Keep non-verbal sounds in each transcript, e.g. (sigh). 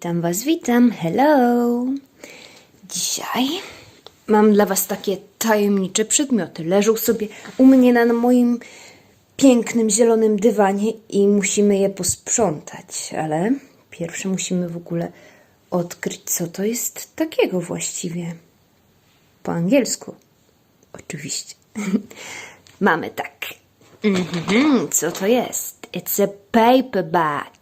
Witam Was, witam, hello! Dzisiaj mam dla Was takie tajemnicze przedmioty. Leżą sobie u mnie na moim pięknym zielonym dywanie i musimy je posprzątać, ale pierwsze musimy w ogóle odkryć, co to jest takiego właściwie. Po angielsku, oczywiście. (laughs) Mamy tak. Mhm, co to jest? It's a paperback.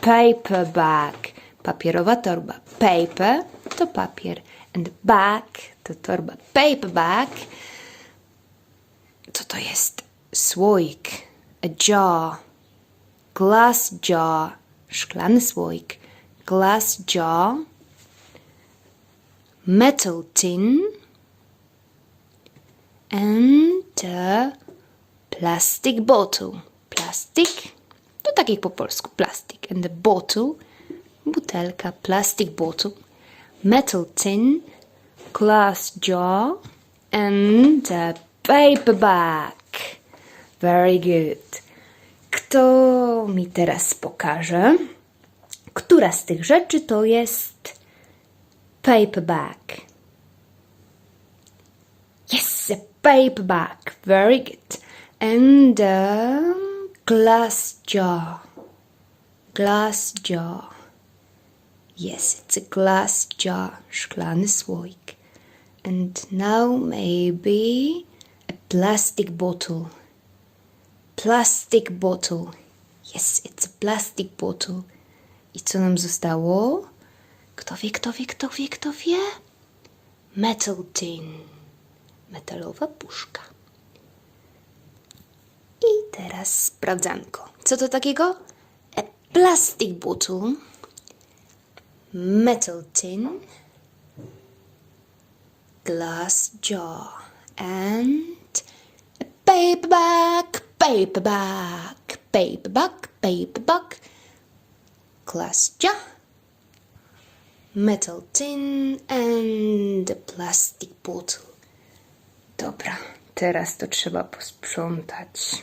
Paperback. Papierowa torba. Paper to papier. And bag to torba. Paperback. Co to jest? Słoik. A jar. Glass jar. Szklany słoik. Glass jar. Metal tin. And a plastic bottle. Plastic to tak jak po polsku plastic. And the bottle, butelka, plastic bottle, metal tin, glass jar and a paperback. Very good. Kto mi teraz pokaże, która z tych rzeczy to jest paperback? Yes, a paperback. Very good. And a glass jar. Glass jar. Yes, it's a glass jar. Szklany słoik. And now maybe a plastic bottle. Plastic bottle. Yes, it's a plastic bottle. I co nam zostało? Kto wie, kto wie, kto wie, kto wie? Metal tin metalowa puszka. I teraz sprawdzanko. Co to takiego? A plastic bottle, metal tin, glass jar and a paperback, paperback, paperback, paperback, glass jar, metal tin and a plastic bottle. Dobra, teraz to trzeba posprzątać.